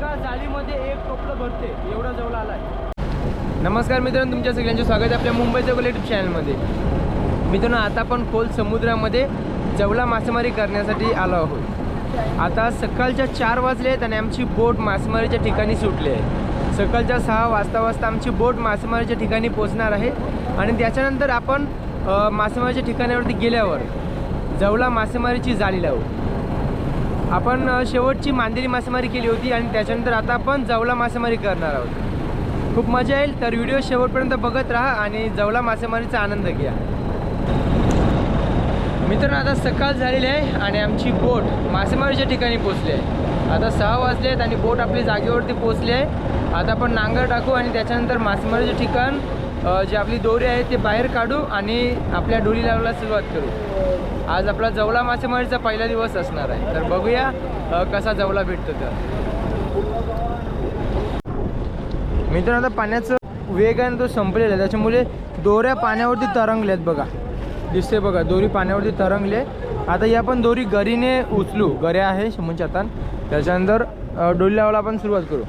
एका जाळीमध्ये एक टोपलं भरते. एवढा जवळ आलाय. नमस्कार मित्रांनो तुमच्या सगळ्यांचे स्वागत आहे आपल्या मुंबईच्या युट्यूब चॅनलमध्ये मित्रांनो आता आपण खोल समुद्रामध्ये जवला मासेमारी करण्यासाठी आलो आहोत. आता सकाळच्या चार वाजले आहेत आणि आमची बोट मासेमारीच्या ठिकाणी सुटली आहे. सकाळच्या सहा वाजता वाजता आमची बोट मासेमारीच्या ठिकाणी पोचणार आहे आणि त्याच्यानंतर आपण मासेमारीच्या ठिकाणावरती गेल्यावर जवला मासेमारीची जाळी लावू. आपण शेवटची मांदेली मासेमारी केली होती आणि त्याच्यानंतर आता आपण जवला मासेमारी करणार आहोत. खूप मजा येईल तर व्हिडिओ शेवटपर्यंत बघत राहा आणि जवला मासेमारीचा आनंद घ्या. मित्रांनो आता सकाळ झालेली आहे आणि आमची बोट मासेमारीच्या ठिकाणी पोचली आहे. आता सहा वाजले आहेत आणि बोट आपली जागेवरती पोचली आहे. आता आपण नांगर टाकू आणि त्याच्यानंतर मासेमारीचे ठिकाण जे आपली दोरी आहे ते बाहेर काढू आणि आपल्या डोली लावायला सुरुवात करू. आज आपला जवला मासेमारीचा पहिला दिवस असणार आहे. तर बघूया कसा जवला भेटतो तर मित्रांनो आता पाण्याचं वेग आहे तो संपलेला आहे. त्याच्यामुळे दोऱ्या पाण्यावरती तरंगल्यात बघा. दिसते बघा दोरी पाण्यावरती तरंगले. आता या पण दोरी गरीने उचलू. गऱ्या आहे शंभूच्या हातात त्याच्यानंतर डोली लावायला आपण सुरुवात करू.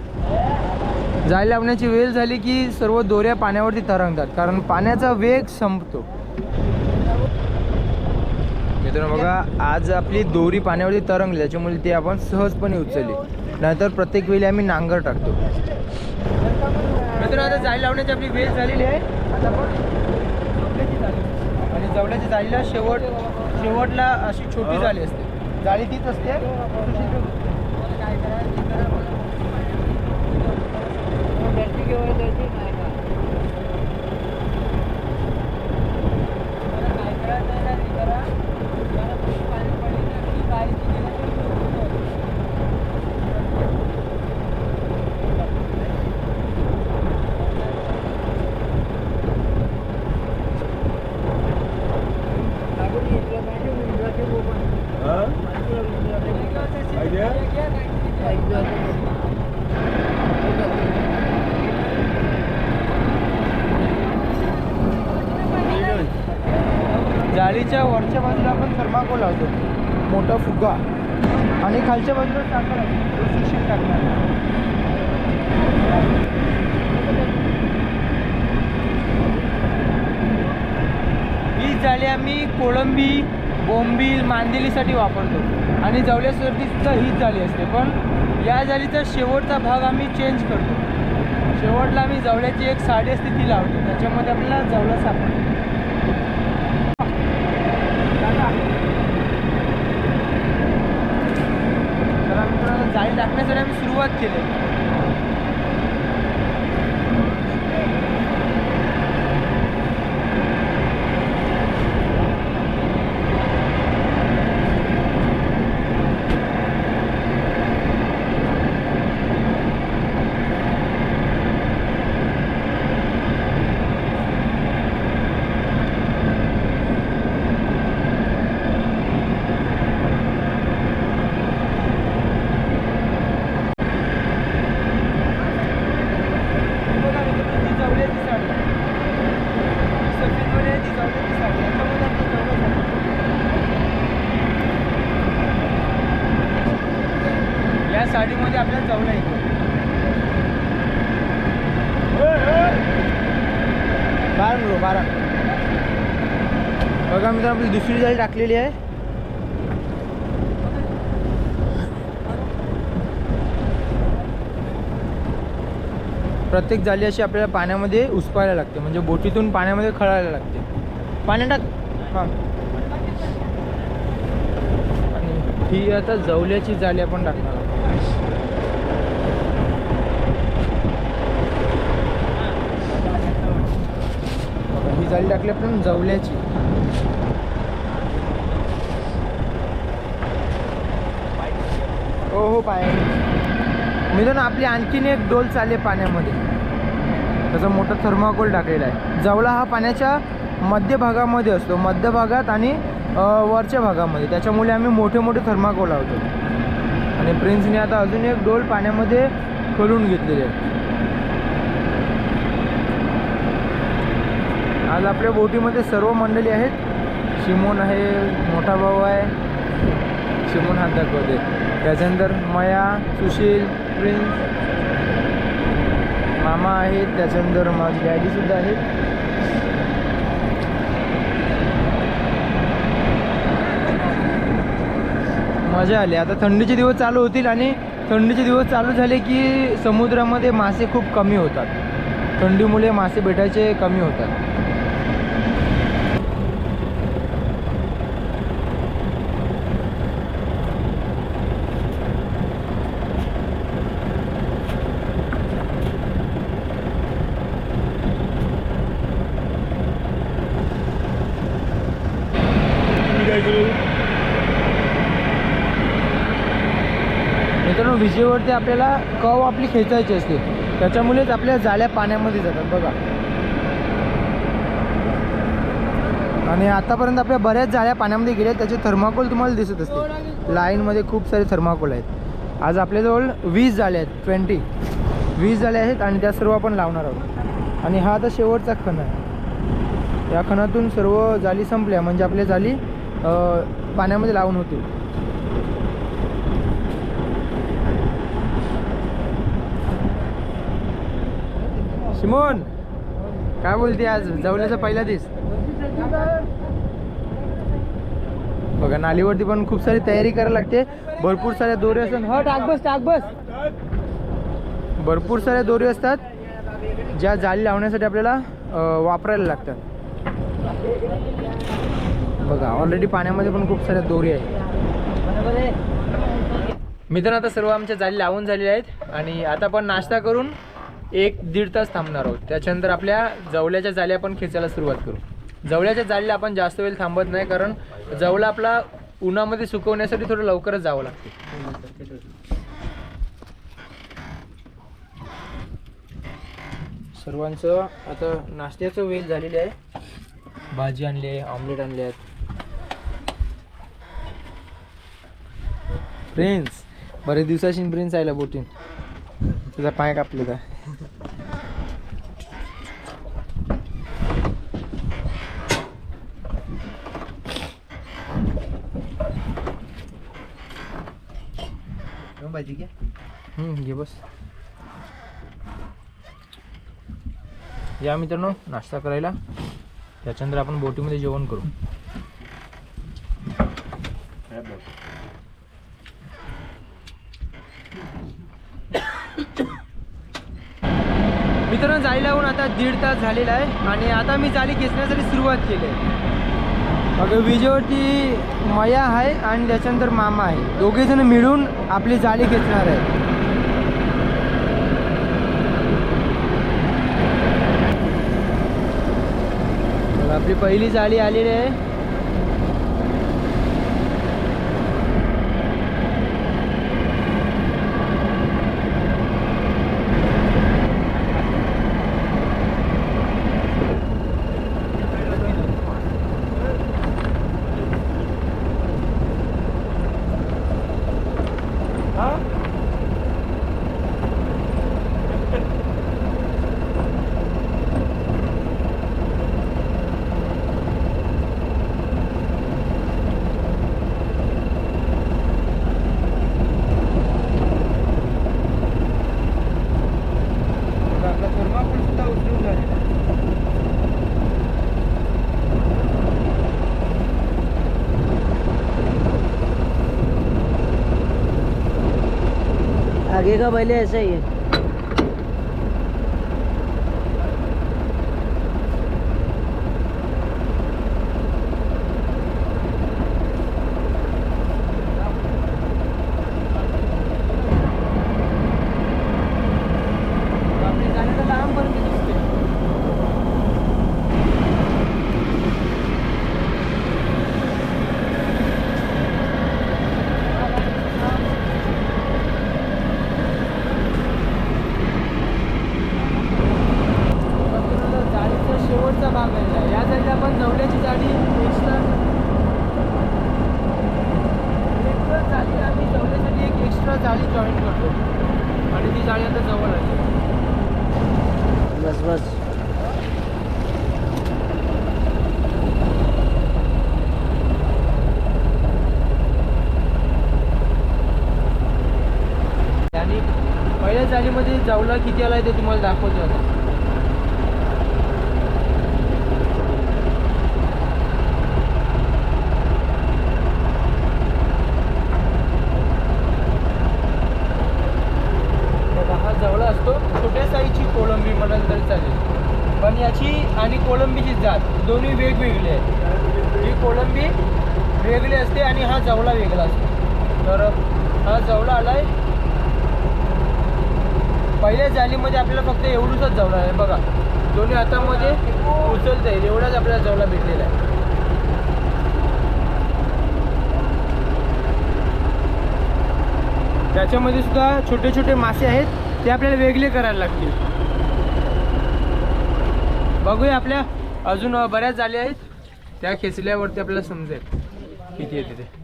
जाळी लावण्याची वेळ झाली की सर्व दोऱ्या पाण्यावरती तरंगतात. कारण पाण्याचा वेग संपतो. मित्रांनो बघा आज आपली दोरी पाण्यावरती तरंगली. त्याच्यामुळे ती आपण सहजपणे उचलली. नाहीतर प्रत्येक वेळी आम्ही नांगर टाकतो. मित्रांनो आता जाळी लावण्याची आपली वेळ झालेली आहे. आता आपण आणि जवल्याच्या जाळीला शेवट शेवटला अशी छोटी जाळी असते. जाळी तीच असते जाळीच्या वरच्या बाजूला आपण थर्माकोल लावतो मोठा आणि खालच्या बाजूला टाकणार आहे. तो टाकणार ही जाळी आम्ही कोळंबी बोंबील मांदेलीसाठी वापरतो. आणि जवल्यासाठी सुद्धा हीच जाळी असते. पण या जाळीचा शेवटचा भाग आम्ही चेंज करतो. शेवटला आम्ही जवळ्याची एक साडी असते ती लावतो. त्याच्यामध्ये आपल्याला जवळ सापडतो तर आम्ही जाळी टाकण्यासाठी आम्ही सुरुवात केली बघा मित्रांनो, ती जवल्याची साडी आहे. ही सफेदवाली आहे, ती जवल्याची साडी आहे. याच्यामध्ये आपलं जवलं सापडतं. या साडीमध्ये आपल्याला जवला येतो बारा रो बारा बघा मित्र आपली दुसरी जाळी टाकलेली आहे. प्रत्येक जाळी अशी आपल्याला पाण्यामध्ये उसपायला लागते. म्हणजे बोटीतून पाण्यामध्ये खळायला लागते. पाणी टाक. हां. आणि ही आता जवल्याची जाळी आपण टाकणार आहोत. ही जाळी टाकली आपण जवल्याची. स्कोप आहे. मित्रांनो आपली आणखीन एक डोल चालले पाण्यामध्ये. त्याचा मोठा थर्माकोल टाकलेला आहे. जवळा हा पाण्याच्या मध्यभागामध्ये असतो. मध्य भागात आणि वरच्या भागामध्ये. त्याच्यामुळे आम्ही मोठे मोठे थर्माकोल लावतो. आणि प्रिन्सने आता अजून एक डोल पाण्यामध्ये खोलून घेतलेली आहे. आज आपल्या बोटीमध्ये सर्व मंडळी आहेत. शिमोन आहे मोठा भाऊ आहे. शिमोन हातात दाखवते त्याच्यानंतर मया सुशील प्रिन्स मामा आहेत त्याच्यानंतर माझी डॅडीसुद्धा आहेत. मजा आली. आता थंडीचे दिवस चालू होतील आणि थंडीचे दिवस चालू झाले की समुद्रामध्ये मासे खूप कमी होतात. थंडीमुळे मासे भेटायचे कमी होतात मित्रांनो विजेवरती आपल्याला कव आपली खेचायची असते. त्याच्यामुळेच आपल्या जाळ्या पाण्यामध्ये जातात बघा. आणि आतापर्यंत आपल्या बऱ्याच जाळ्या पाण्यामध्ये गेल्या त्याचे थर्माकोल तुम्हाला दिसत असते लाईनमध्ये खूप सारे थर्माकोल आहेत. आज आपल्याजवळ वीस जाळ्या आहेत ट्वेंटी वीस जाळ्या आहेत आणि त्या सर्व आपण लावणार आहोत. आणि हा आता शेवटचा खण आहे. या खणातून सर्व जाळी संपल्या म्हणजे आपल्या जाळी पाण्यामध्ये लावून होतील. शिमोन काय बोलते आज? जवळचा पहिला दिस बघा नालीवरती पण खूप सारी तयारी करायला लागते. भरपूर साऱ्या दोरी असतात. हो टाक बस टाक बस. भरपूर साऱ्या दोरी असतात ज्या जाळी लावण्यासाठी आपल्याला वापरायला लागतात. बघा ऑलरेडी पाण्यामध्ये पण खूप साऱ्या दोरी आहेत. मित्रांनो आता सर्व आमच्या जाळी लावून झालेल्या आहेत. आणि आता आपण नाश्ता करून एक दीड तास थांबणार आहोत. त्याच्यानंतर आपल्या जवल्याच्या जाळ्या आपण खेचायला सुरुवात करू. जवल्याच्या जाळीला आपण जास्त वेळ थांबत नाही कारण जवला आपला उन्हामध्ये सुकवण्यासाठी थोडं लवकरच जावं लागते. सर्वांचं आता नाश्त्याचं वेळ झालेली आहे. भाजी आणली आहे ऑमलेट आणले आहेत. प्रिन्स बरेच दिवसाशी प्रिन्स आयला बोटीन तुझा पाय कापले का भाजी घ्या घे बस या मित्रांनो नाश्ता करायला त्याच्यानंतर आपण बोटीमध्ये जेवण करू मित्रांनो जाळी लावून आता दीड तास झालेला आहे आणि आता मी जाळी खेचण्यासाठी सुरुवात केली आहे. मग विजेवरती मया आहे आणि त्याच्यानंतर मामा आहे. दोघेजण मिळून आपली जाळी खेचणार आहे. आपली पहिली जाळी आलेली आहे बघा, आपला थर्माकोल सुद्धा उचलून झालेला आहे देखा का पहले ऐसा ही है। बस. पहिल्या चालीमध्ये जाऊला किती आला आहे ते तुम्हाला दाखवतो आता. उचलता येईल एवढाच आपल्याला जवळ भेटलेला आहे. त्याच्यामध्ये सुद्धा छोटे छोटे मासे आहेत. ते आपल्याला वेगळे करायला लागतील. बघूया आपल्या. अजून बऱ्याच झाल्या आहेत. त्या खेचल्यावरती आपल्याला समजेल. किती येते ते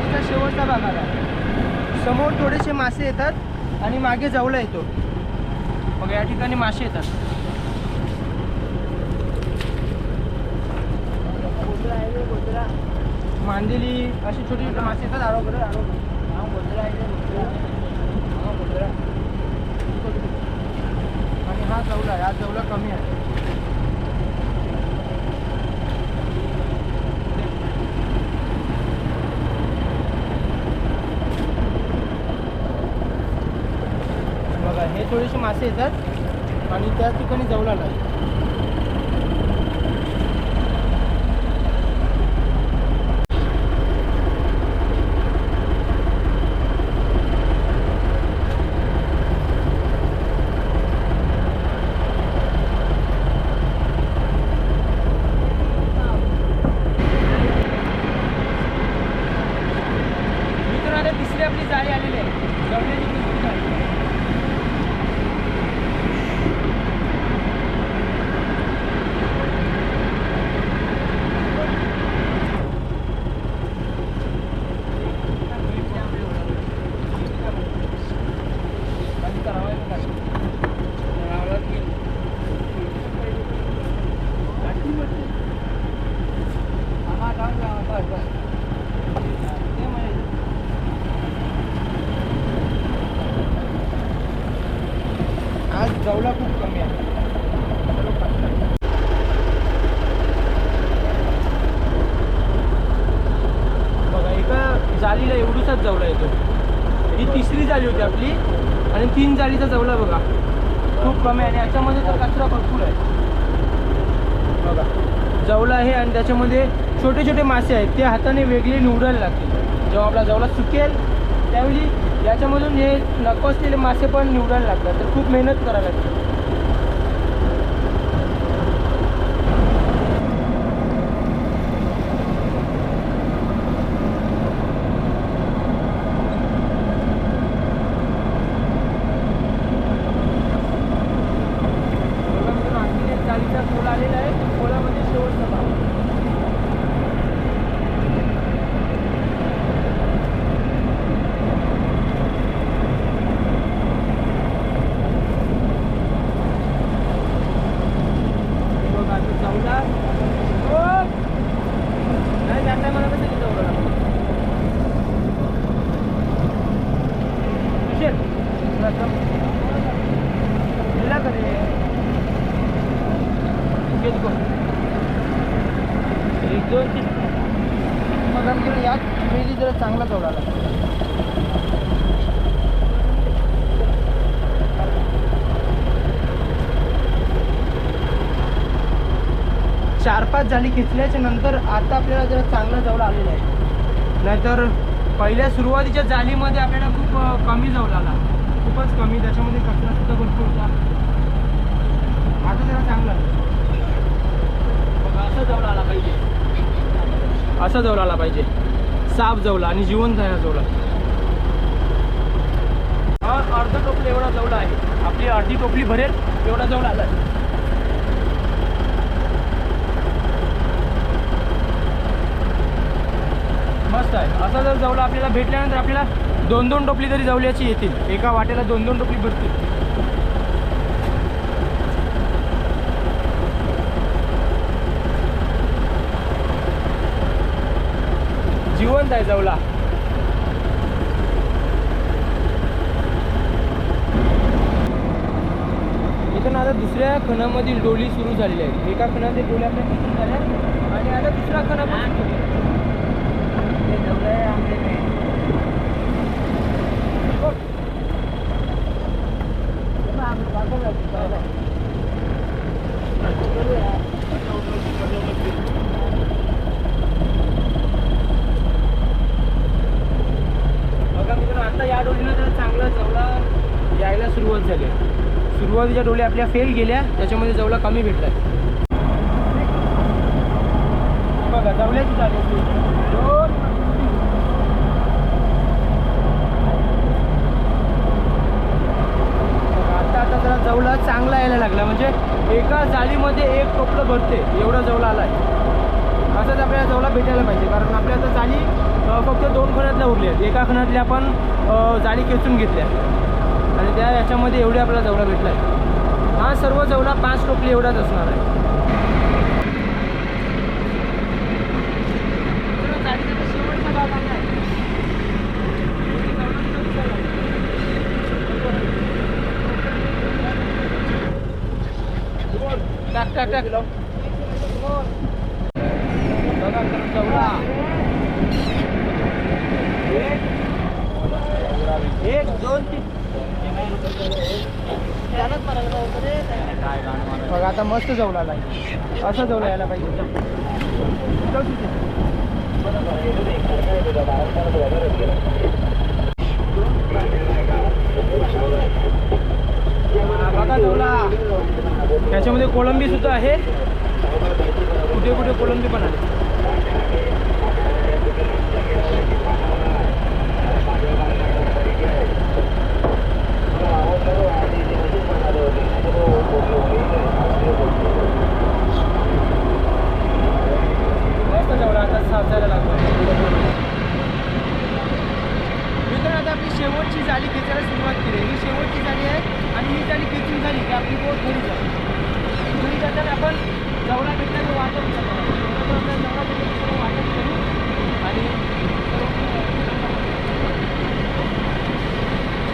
गाडीचा शेवटचा भाग आला. समोर थोडेसे मासे येतात आणि मागे जवळ येतो. मग या ठिकाणी मासे येतात. मांदेली अशी छोटी छोटी मासे येतात. आरोग्य आणि हा जवला आहे. हा जवला कमी आहे बघा हे थोडेसे मासे येतात आणि त्या ठिकाणी जवळ नाही मित्रांनो तिसरी आपली जाळी आलेली आहे जवळची तिसरी जाळी आज जवला खूप कमी आहे. बघा एका जालीला एवढूसाच जवला येतो. ही तिसरी जाली होती आपली आणि तीन जालीचा जवला बघा. खूप कमी आहे आणि याच्यामध्ये तर कचरा भरपूर आहे. बघा जवला आहे आणि त्याच्यामध्ये छोटे छोटे मासे आहेत. ते हाताने वेगळे निवडायला लागतील. जेव्हा आपला जवला सुकेल त्यावेळी याच्यामधून हे नको असलेले मासे पण निवडायला लागतात. तर खूप मेहनत करायला लागते बघा मित्रांनो, आणखीन एक जाळीचा पोल आलेला आहे पोलामध्ये शेवटचा भाग ओके गो एक दोन तीन बघा मित्रांनो यात वेली जरा चांगला जवळ आला चार पाच झाली खेचल्याच्या नंतर आता आपल्याला जरा चांगला जवळ आलेला आहे. नाहीतर पहिल्या सुरुवातीच्या जालीमध्ये आपल्याला खूप कमी जवळ आला. खूपच कमी. त्याच्यामध्ये कचरा सुद्धा भरपूर होता. आता जरा चांगला असा जवळ आला पाहिजे. असा जवळ आला पाहिजे. साफ जवला आणि हा जवला हा अर्ध टोपली एवढा जवळ आहे. आपली अर्धी टोपली भरेल एवढा जवळ आला आहे मस्त आहे. असं जर जवळ आपल्याला भेटल्यानंतर आपल्याला दोन दोन टोपली तरी जवल्याची येतील. एका वाट्याला दोन दोन टोपली भरतील. जिवंत आहे जवला इथं आता दुसऱ्या खणामधील डोली सुरू झालेली आहे. एका खणातील डोली आपल्या झाल्या? आणि आता दुसरा खणा पण सुरुवातीच्या डोल्या आपल्या फेल गेल्या त्याच्यामध्ये जवळा कमी भेटला बघा जवळ्याची झाली दोन बघा, आता आता जरा जवळा चांगला यायला लागला म्हणजे एका जाळीमध्ये बघते एवढा जवळ आला आहे असंच आपल्याला जवळा भेटायला पाहिजे. कारण आपल्या आता जाळी फक्त दोन खणातल्या उरल्या आहेत. एका खणातल्या आपण जाळी खेचून घेतल्या आणि त्या याच्यामध्ये एवढे आपल्याला जवळा भेटला आहे हा सर्व जवळा पाच टोपली एवढाच असणार आहे आहे. टाक टाक टाक बघा मित्रांनो, जवळा एक एक दोन तीन बघा आता मस्त जवळ आला असं जवळ यायला पाहिजे. बघा जवळा त्याच्यामध्ये कोळंबी सुद्धा आहे. कुठे कुठे कोळंबी पण आहे. आता लागतो आता आपली शेवटची जाळी खेचायला सुरुवात केली ही शेवटची जाळी आहे आणि ही जाळी खेचून झाली की आपली बोट घरी जाते घरी जाताना आपण जवळा भेटला तर वाटप करतो जवळा भेटला तर वाटप करू आणि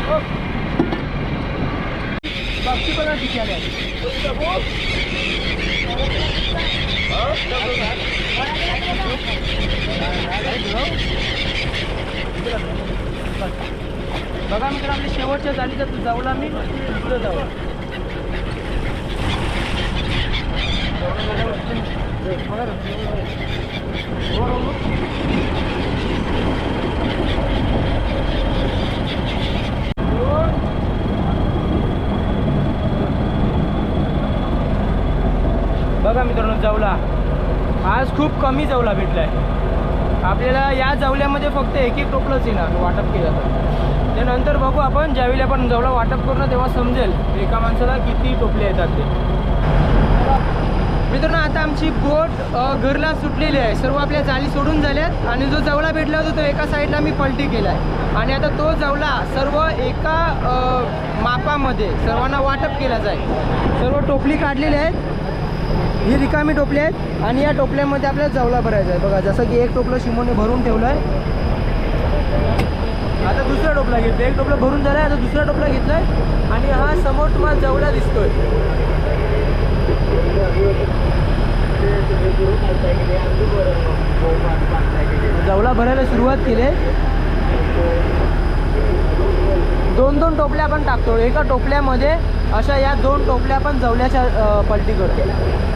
हो. बाकी पण किती आले बघा मित्र आपल्या शेवटच्या जालीचा तू जाऊला मी पुढे जाऊ बघा मित्रांनो जवला. आज खूप कमी जवला भेटलाय. आपल्याला या जवल्यामध्ये फक्त एक एक टोपलंच येणार वाटप केलं तर. ते नंतर बघू आपण ज्यावेळी आपण जवला वाटप करू ना तेव्हा समजेल एका माणसाला किती टोपले येतात ते. मित्रांनो आता आमची बोट घरला सुटलेली आहे. सर्व आपल्या जाळी सोडून झाल्यात आणि जो जवळा भेटला होता तो एका साईडला मी पलटी केला आहे आणि आता तो जवला सर्व एका मापामध्ये सर्वांना वाटप केला जाईल. सर्व टोपली काढलेली आहेत. ही रिकामी टोपली आहेत आणि या टोपल्यामध्ये आपल्याला जवला भरायचा आहे. बघा जसं की एक टोपलं शिमोने भरून ठेवलं आहे आता दुसरा टोपला घेतलं एक टोपलं भरून झालं आहे आता दुसरा टोपला घेतला आहे आणि हा समोर तुम्हाला जवला दिसतोय. जवला भरायला सुरुवात केली. दोन दोन टोपल्या आपण टाकतो एका टोपल्यामध्ये अशा या दोन टोपल्या पण जवल्याच्या पलटी करतो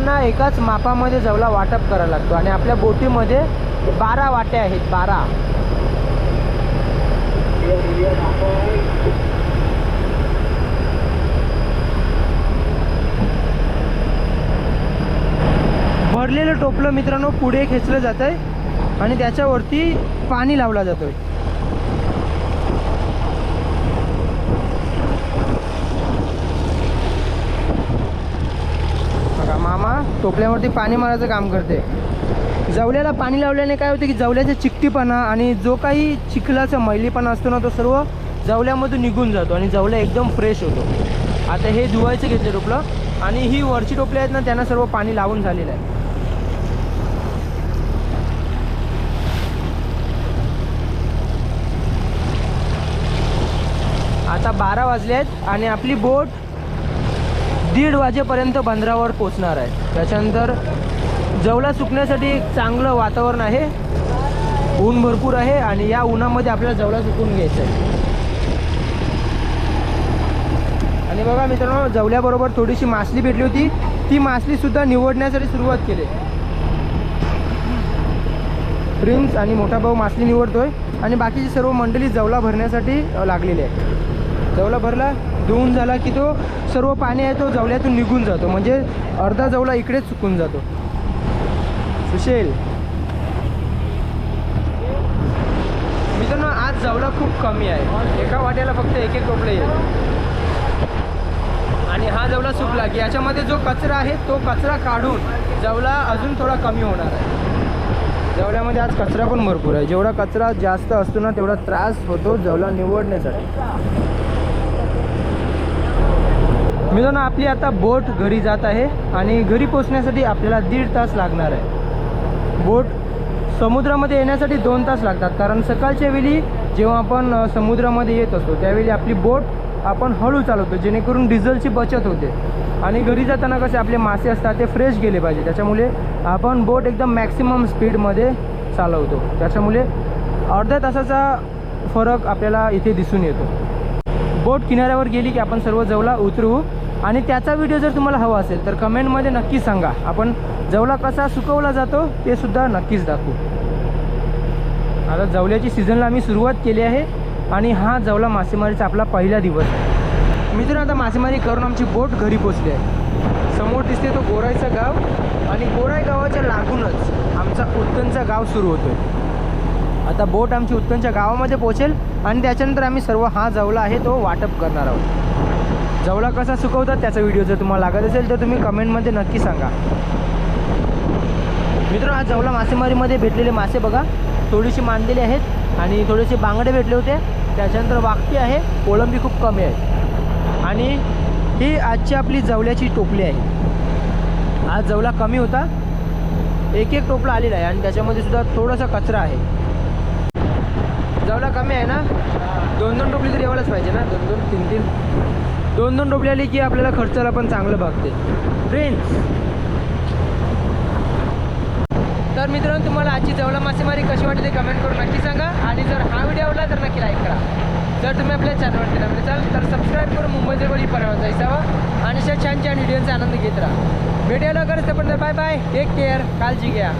सर्वांना एकाच मापामध्ये जवला वाटप करायला लागतो. आणि आपल्या बोटीमध्ये बारा वाट्या आहेत बारा. भरलेलं टोपलं मित्रांनो पुढे खेचलं जात आहे आणि त्याच्यावरती पाणी लावला जातोय. आहे मामा टोपल्यावरती पाणी मारायचं काम करते. जवल्याला पाणी लावल्याने काय होतं की जवल्याचा चिकटीपणा आणि जो काही चिखलाचा मैलीपणा असतो ना तो सर्व जवल्यामधून निघून जातो आणि जवल्या एकदम फ्रेश होतो. आता हे धुवायचं घेतलं टोपलं आणि ही वरची टोपली आहेत ना त्यांना सर्व पाणी लावून झालेलं आहे. आता बारा वाजले आहेत आणि आपली बोट दीड वाजेपर्यंत बंदरावर पोचणार आहे त्याच्यानंतर जवला सुकण्यासाठी एक चांगलं वातावरण आहे ऊन भरपूर आहे आणि या उन्हामध्ये आपल्याला जवला सुकून घ्यायचं आहे. आणि बघा मित्रांनो जवल्याबरोबर थोडीशी मासली भेटली होती. ती मासलीसुद्धा निवडण्यासाठी सुरुवात केली. प्रिन्स आणि मोठा भाऊ मासली निवडतोय. आणि बाकीची सर्व मंडळी जवला भरण्यासाठी लागलेली आहे जवला भरला धुवून झाला की तो सर्व पाणी आहे तो जवल्यातून निघून जातो. म्हणजे अर्धा जवला इकडेच चुकून जातो. सुशेल. मित्रांनो आज जवला खूप कमी आहे. एका वाट्याला फक्त एक एक टोपले येईल आणि हा जवला सुकला की याच्यामध्ये जो कचरा आहे तो कचरा काढून जवला अजून थोडा कमी होणार आहे. जवल्यामध्ये आज कचरा पण भरपूर आहे. जेवढा कचरा जास्त असतो ना तेवढा त्रास होतो जवला निवडण्यासाठी. मित्रांनो आपली आता बोट घरी जात आहे आणि घरी पोचण्यासाठी आपल्याला दीड तास लागणार आहे. बोट समुद्रामध्ये येण्यासाठी दोन तास लागतात. कारण सकाळच्या वेळी जेव्हा आपण समुद्रामध्ये येत असतो त्यावेळी आपली बोट आपण हळू चालवतो जेणेकरून डिझेलची बचत होते. आणि घरी जाताना कसे आपले मासे असतात ते फ्रेश गेले पाहिजे. त्याच्यामुळे आपण बोट एकदम मॅक्सिमम स्पीडमध्ये चालवतो. त्याच्यामुळे अर्ध्या तासाचा फरक आपल्याला इथे दिसून येतो. बोट किनाऱ्यावर गेली की आपण सर्व जवला उतरू. आणि त्याचा व्हिडिओ जर तुम्हाला हवा असेल तर कमेंटमध्ये नक्की सांगा. आपण जवला कसा सुकवला जातो ते सुद्धा नक्कीच दाखवू. आता जवल्याची सीझनला आम्ही सुरुवात केली आहे. आणि हा जवला मासेमारीचा आपला पहिला दिवस आहे. मित्रांनो आता मासेमारी करून आमची बोट घरी पोचली आहे. समोर दिसते तो गोराईचा गाव. आणि गोराई गावाच्या लागूनच आमचा उत्तनचा गाव सुरू होतो आता बोट आमची उत्कनच्या गावामध्ये पोहोचेल आणि त्याच्यानंतर आम्ही सर्व हा जवला आहे तो वाटप करणार आहोत. जवला कसा सुकवतात त्याचा व्हिडिओ जर तुम्हाला लागत असेल तर तुम्ही कमेंटमध्ये नक्की सांगा. मित्रांनो हा जवला मासेमारीमध्ये भेटलेले मासे बघा. थोडीशी मांडलेली आहेत आणि थोडेसे बांगडे भेटले होते. त्याच्यानंतर वाकटी आहे. कोळंबी खूप कमी आहे. आणि ही आजची आपली जवल्याची टोपली आहे. आज जवला कमी होता. एक एक टोपला आलेला आहे आणि त्याच्यामध्ये सुद्धा थोडासा कचरा आहे. जाऊला कमी आहे ना? दोन दोन टोपली तर यावंच पाहिजे ना? दोन दोन तीन तीन. दोन दोन टोपली आली की आपल्याला खर्चाला पण चांगलं भागते. फ्रेंड्स तर मित्रांनो तुम्हाला आजची जवळा मासेमारी कशी वाटते ते कमेंट करून नक्की सांगा. आणि जर हा व्हिडिओ आवडला तर नक्की लाईक करा. जर तुम्ही आपल्या चॅनलवरती नवीन चाल तर सबस्क्राईब करून मुंबई गोळी परवा जायचा आणि अशा छान छान व्हिडिओचा आनंद घेत राहा. व्हिडिओ लवकरच पण बाय बाय टेक केअर काळजी घ्या.